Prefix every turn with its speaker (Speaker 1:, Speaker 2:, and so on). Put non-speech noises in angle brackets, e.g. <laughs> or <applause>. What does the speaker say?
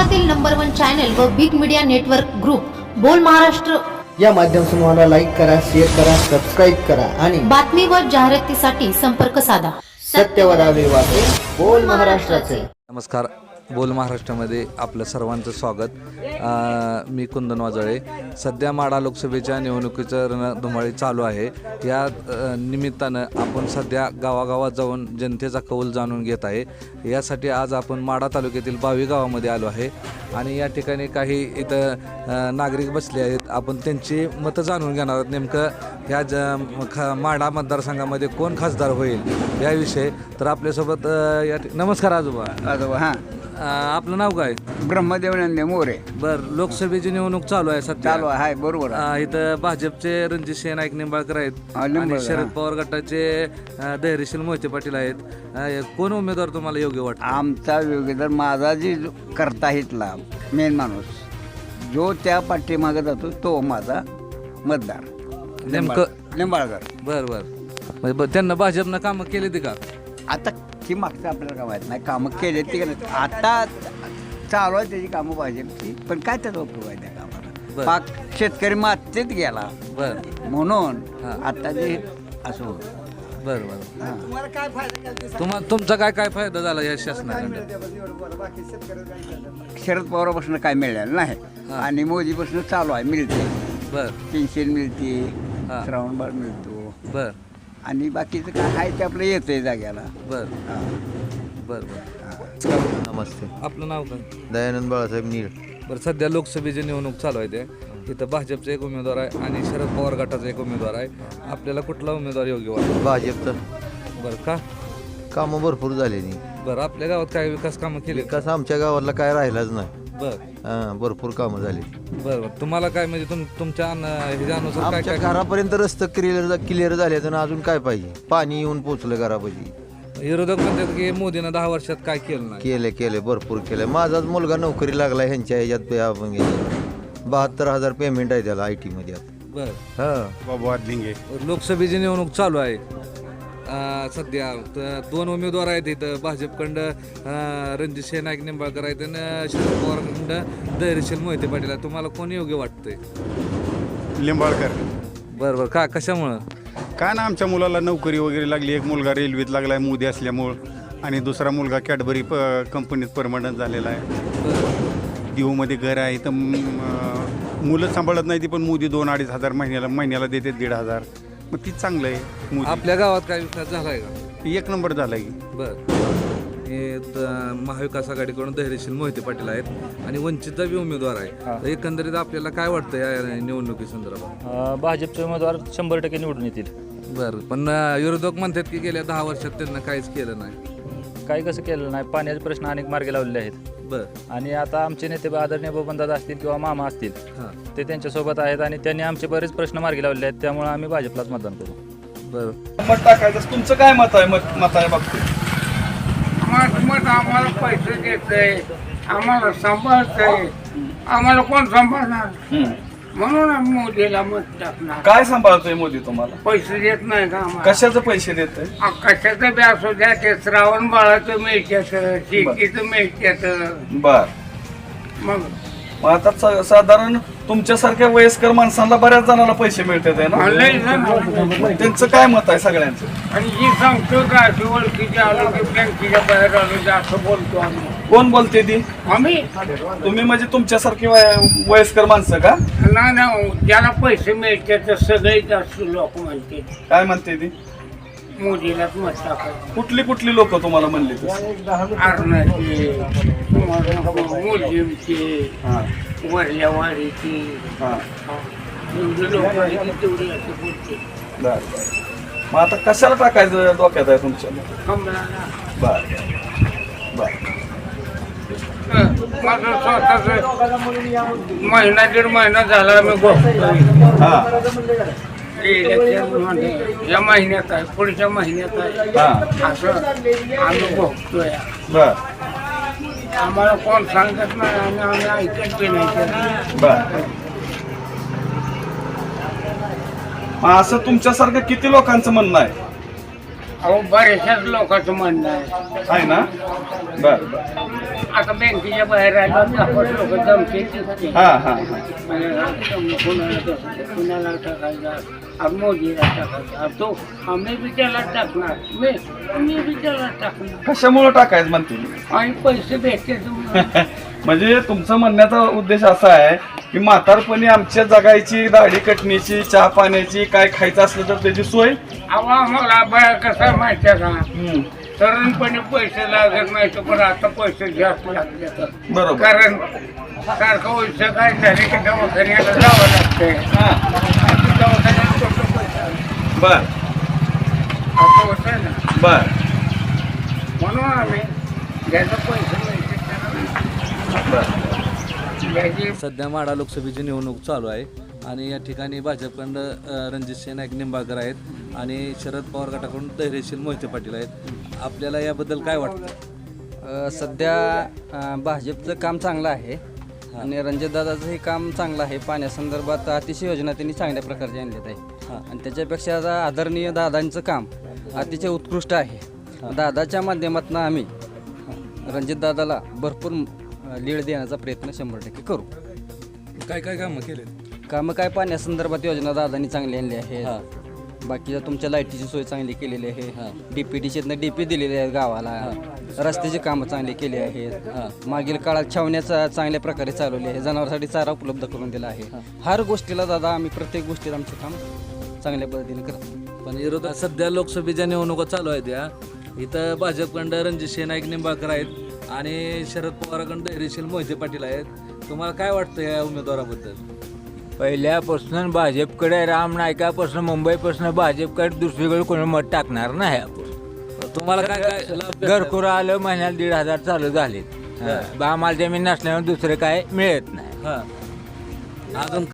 Speaker 1: महाराष्ट्रातील number one channel व big media network group Bol Maharashtra.
Speaker 2: या माध्यम समूहाला लाईक करा शेअर करा सबस्क्राईब करा आणि
Speaker 1: बातमी व जाहिरातीसाठी संपर्क साधा.
Speaker 2: सत्यवरावे वाचे बोल महाराष्ट्राचे.
Speaker 3: नमस्कार. बोल महाराष्ट्रामध्ये आपलं सर्वांचं स्वागत. मी कुंदन वाजळे. सध्या माडा लोकसभेच्या निवडणुकीचं रणधुमाळी चालू आहे. या निमित्तानं आपण सध्या गावागावात जाऊन जनतेचा कौल जाणून घेत आहे. यासाठी आज आपण माडा तालुक्यातील बावी गावामध्ये आलो आहे. आणि या ठिकाणी काही इथं नागरिक बसले आहेत. आपण त्यांची मतं जाणून घेणार आहोत. नेमकं ह्या ज ख माडा मतदारसंघामध्ये कोण खासदार होईल याविषयी. तर आपल्यासोबत या नमस्कार आजोबा.
Speaker 4: आजोबा हां.
Speaker 3: अ, आपलं नाव काय?
Speaker 4: ब्रह्मदेव नंदे मोरे.
Speaker 3: बर लोकसभेची निवडणूक चालू आहे सध्या.
Speaker 4: चालू आहे बरोबर. आहे.
Speaker 3: अ, इथं भाजपचे रणजित सिंह नाईक निंबाळकर आहेत
Speaker 4: हा,
Speaker 3: आणि
Speaker 4: निंबाळकर,
Speaker 3: शरद. पवार गटाचे अ, धैर्यशील मोहिते पाटील आहेत. अ, कोण उमेदवार तुम्हाला योग्य वाटतं?
Speaker 4: आमचा योगेदार माझा जी जो करता इथला मेन माणूस जो त्या पाठीमागे जातो तो माझा मतदार.
Speaker 3: नेमकं
Speaker 4: लिंबाळकर
Speaker 3: बर बर. म्हणजे ब- त्यांना भाजपनं कामं केली ती का?
Speaker 4: आता ती मागचं आपल्याला काय माहीत नाही. कामं केले ती का नाही आता चालू आहे त्याची कामं पाहिजे ती पण काय त्याचा उपयोग आहे त्या कामाला?
Speaker 3: बरं.
Speaker 4: पाक शेतकरी मातीत गेला.
Speaker 3: बर.
Speaker 4: म्हणून
Speaker 3: हां.
Speaker 4: आता ते असं होतं.
Speaker 3: बर बर.
Speaker 4: हां.
Speaker 3: तुम्हा तुमचा काय काय फायदा झाला या शासनाकडे
Speaker 4: शरद पवारापासून काय मिळालं नाही.
Speaker 3: हां.
Speaker 4: आणि मोदीपासून चालू आहे मिळते.
Speaker 3: बर.
Speaker 4: पेन्शन मिळते.
Speaker 3: हां.
Speaker 4: श्रावणबाळ मिळतो.
Speaker 3: बर.
Speaker 4: आणि बाकीचं काय आहे ते आपलं येतंय जाग्याला.
Speaker 3: बर.
Speaker 4: हां.
Speaker 3: बर बर.
Speaker 5: नमस्ते.
Speaker 3: आपलं नाव काय?
Speaker 5: दयानंद बाळासाहेब नीळ.
Speaker 3: बरं सध्या लोकसभेची निवडणूक चालू आहे ते. इथं भाजपचा एक उमेदवार आहे आणि शरद पवार गटाचा एक उमेदवार आहे. आपल्याला कुठला उमेदवार योग्य वाटतो?
Speaker 5: भाजपचं.
Speaker 3: बरं का?
Speaker 5: कामं भरपूर झालेली.
Speaker 3: बरं आपल्या गावात काय विकास कामं केली
Speaker 5: विकास आमच्या गावाला काय राहिलाच नाही.
Speaker 3: बरं.
Speaker 5: हां भरपूर कामं झाली.
Speaker 3: बरं बरं. तुम्हाला काय म्हणजे तुम तुमच्या अन्न- ह्याच्यानुसार काय
Speaker 5: आमच्या
Speaker 3: काय
Speaker 5: घरापर्यंत रस्ते क्लिअर क्लिअर झाले तर अजून काय पाहिजे? पाणी येऊन पोचलं घरापाशी.
Speaker 3: विरोधक म्हणतात की मोदीनं दहा वर्षात काय केलं नाही?
Speaker 5: केले केले भरपूर केले माझाच मुलगा नोकरी लागला ह्यांच्या ह्याच्यात पे- आपण गेलो. बहात्तर हजार पेमेंट आहे त्याला आय टी मध्ये. आता
Speaker 3: बरं.
Speaker 5: हां.
Speaker 6: बाबा लिंगे
Speaker 3: लोकसभेची निवडणूक चालू आहे. सध्या तर दोन उमेदवार आहेत इथं. भाजपकडं रणजित नाईक निंबाळकर आहेत आणि शरद पवारकडं धैर्यशील मोहिते पाटील आहे तुम्हाला कोण योग्य वाटतंय?
Speaker 6: लिंबाळकर
Speaker 3: बरं बरं. का कशामुळं?
Speaker 6: काय ना आमच्या मुलाला नोकरी वगैरे लागली. एक मुलगा रेल्वेत लागला आहे मोदी असल्यामुळं. आणि दुसरा मुलगा कॅडबरी प कंपनीत परमनंट झालेला आहे. दिवमध्ये घर आहे तर मुलं सांभाळत नाही ती पण मोदी दोन अडीच हजार महिन्याला महिन्याला देते दीड हजार. मग ती चांगलं आहे मोदी
Speaker 3: आपल्या गावात काय विकास झालाय का?
Speaker 6: एक नंबर झाला की
Speaker 3: बर. हे त- महाविकास आघाडीकडून धैर्यशील मोहिते पाटील आहेत आणि वंचितचा बी उमेदवार आहे तर एकंदरीत आपल्याला काय वाटतं या निवडणुकी संदर्भात?
Speaker 7: अ, भाजपचे उमेदवार शंभर टक्के निवडून येतील.
Speaker 3: बरं. पण अं, विरोधक म्हणतात की गेल्या दहा वर्षात त्यांना काहीच केलं नाही.
Speaker 7: काही कसं केलं नाही? पाण्याचे प्रश्न अनेक मार्गी लावलेले आहेत.
Speaker 3: बरं.
Speaker 7: आणि आता आमचे नेते आदरणीय बबनदादा असतील किंवा मामा असतील
Speaker 3: हां.
Speaker 7: ते त्यांच्यासोबत आहेत आणि त्यांनी आमचे बरेच प्रश्न मार्गी लावलेले आहेत त्यामुळे आम्ही भाजपलाच मतदान करू.
Speaker 3: बरं.
Speaker 8: मत टाकायचं. तुमचं काय मत आहे? मत मत आहे बाबतीत
Speaker 9: मत मत आम्हाला पैसे देतंय. आम्हाला सांभाळतंय. आम्हाला कोण सांभाळणार? म्हणून आम्ही मोदीला मत टाकणार.
Speaker 8: काय सांभाळतोय मोदी तुम्हाला?
Speaker 9: पैसे देत नाही का आम्हाला?
Speaker 8: कशाचे पैसे देतोय?
Speaker 9: आ, कशाचं बी असू द्या ते श्रावण बाळाचं मिळत्यात शेतीचं मिळत्यात
Speaker 8: बर.
Speaker 9: मग
Speaker 8: मग आता स- साधारण तुमच्यासारख्या वयस्कर माणसांना बऱ्याच जणांना पैसे मिळतात आहे ना?
Speaker 9: लय जण
Speaker 8: मग त्यांचं काय मत आहे सगळ्यांचं?
Speaker 9: आणि जी सांगतो का अशी ओळखीची आलो की बँकेच्या बाहेर आलो की असं बोलतो आम्ही.
Speaker 8: कोण बोलते ती?
Speaker 9: आम्ही.
Speaker 8: तुम्ही म्हणजे तुमच्यासारखी वय- वयस्कर माणसं का?
Speaker 9: ना ना ज्याला पैसे मिळतात तर सगळे जास्त लोक म्हणते.
Speaker 8: काय म्हणते ती?
Speaker 9: मोदीलाच मत टाकायचं.
Speaker 8: कुठली कुठली लोक तुम्हाला म्हणली तशी?
Speaker 9: अर्णाची मुलीमची
Speaker 8: हा.
Speaker 9: वरल्यावाडीची
Speaker 8: हा.
Speaker 9: एवढी लोक आहेत तेवढी अशी बोलते.
Speaker 8: बर बर. मग आता कशाला टाकायचं डोक्यात आहे तुमच्या? बर बर.
Speaker 9: माझं स्वतःच महिना दीड महिना झाला मी
Speaker 8: हा.
Speaker 9: मध्ये या महिन्यात आहे पुढच्या महिन्यात आहे.
Speaker 8: हा.
Speaker 9: असं आम्ही बघतोय.
Speaker 8: बर.
Speaker 9: आम्हाला कोण सांगत नाही आणि आम्ही ऐकत बी नाही
Speaker 8: असं तुमच्यासारखं किती लोकांचं म्हणणं आहे?
Speaker 9: अहो बऱ्याचशाच लोकांचं म्हणणं आहे.
Speaker 8: आहे ना? बर बर.
Speaker 9: आता बँकेच्या बाहेर आलो लोक जमते
Speaker 8: हा हा हा.
Speaker 9: कुणाला टाकायचा कुणाला टाकायचा अब मोदीला टाकायचा. अब तो आम्ही बी त्याला टाकणार. मी मी बी त्याला टाकणार.
Speaker 8: कशामुळे टाकायचं म्हणते?
Speaker 9: आणि पैसे भेटते तुम्हाला. <laughs>
Speaker 8: म्हणजे तुमचं म्हणण्याचा उद्देश असा आहे की म्हातारपणी आमच्या जगायची दाढी कटणीची चहा पाण्याची काय खायचं असलं तर त्याची सोय?
Speaker 9: अहो आम्हाला बया कसं माहिती आहे का? तरुणपणी पैसे लागत नाही तर पण आता पैसे जास्त लागले तर.
Speaker 8: बरोबर.
Speaker 9: कारण सारखं वैसे काय झाले की दवाखान्याला जावं लागतंय.
Speaker 8: हा.
Speaker 9: आता दवाखान्यात कुठं पैसे आले?
Speaker 8: बर.
Speaker 9: असं होतं ना.
Speaker 8: बर.
Speaker 9: म्हणून आम्ही ज्याचं पैसे
Speaker 3: सध्या माढा लोकसभेची निवडणूक चालू आहे आणि या ठिकाणी भाजपकडं अ, रणजित सिंह नाईक निंबाळकर आहेत आणि शरद पवार गटाकडून धैर्यशील मोहिते पाटील आहेत. आपल्याला याबद्दल काय वाटतं?
Speaker 10: सध्या भाजपचं काम चांगलं आहे आणि रणजितदादाचंही काम चांगलं आहे. पाण्यासंदर्भात अतिशय योजना त्यांनी चांगल्या प्रकारची आणल्यात आहे. आणि त्याच्यापेक्षा आता आदरणीय दादांचं काम अतिशय उत्कृष्ट आहे. दादाच्या माध्यमातून आम्ही रणजितदादाला भरपूर लीड देण्याचा प्रयत्न शंभर टक्के करू.
Speaker 3: काय काय कामं केले
Speaker 10: कामं काय पाण्यासंदर्भात योजना दादांनी चांगली आणली आहे. बाकीच्या तुमच्या लाईटीची सोय चांगली केलेली आहे. डीपीटीशीतनं डीपी दिलेली आहे गावाला. रस्त्याची कामं चांगली केली आहेत. मागील काळात छावण्याचा चांगल्या प्रकारे चालवली आहे. जनावरांसाठी चारा उपलब्ध करून दिला आहे. हर गोष्टीला दादा आम्ही प्रत्येक गोष्टीत आमचं काम चांगल्या पद्धतीने करतो.
Speaker 3: पण विरोधात सध्या लोकसभेच्या निवडणुका चालू आहेत या. इथं भाजपकडं रणजित नाईक निंबाळकर आहेत. आणि शरद पवाराकडं धैर्यशील मोहिते पाटील आहेत. तुम्हाला काय वाटतं या उमेदवाराबद्दल?
Speaker 11: पहिल्यापासून भाजपकडे राम नायकापासून मुंबईपासून भाजपकडे दुसरीकडे कोणी मत टाकणार नाही आपण
Speaker 3: तुम्हाला काय काय लाभ?
Speaker 11: घरकुरं आलं महिन्याला दीड हजार चालू झालेत आम्हाला जमीन नसल्यामुळे दुसरं काय मिळत नाही.
Speaker 3: हा. अजून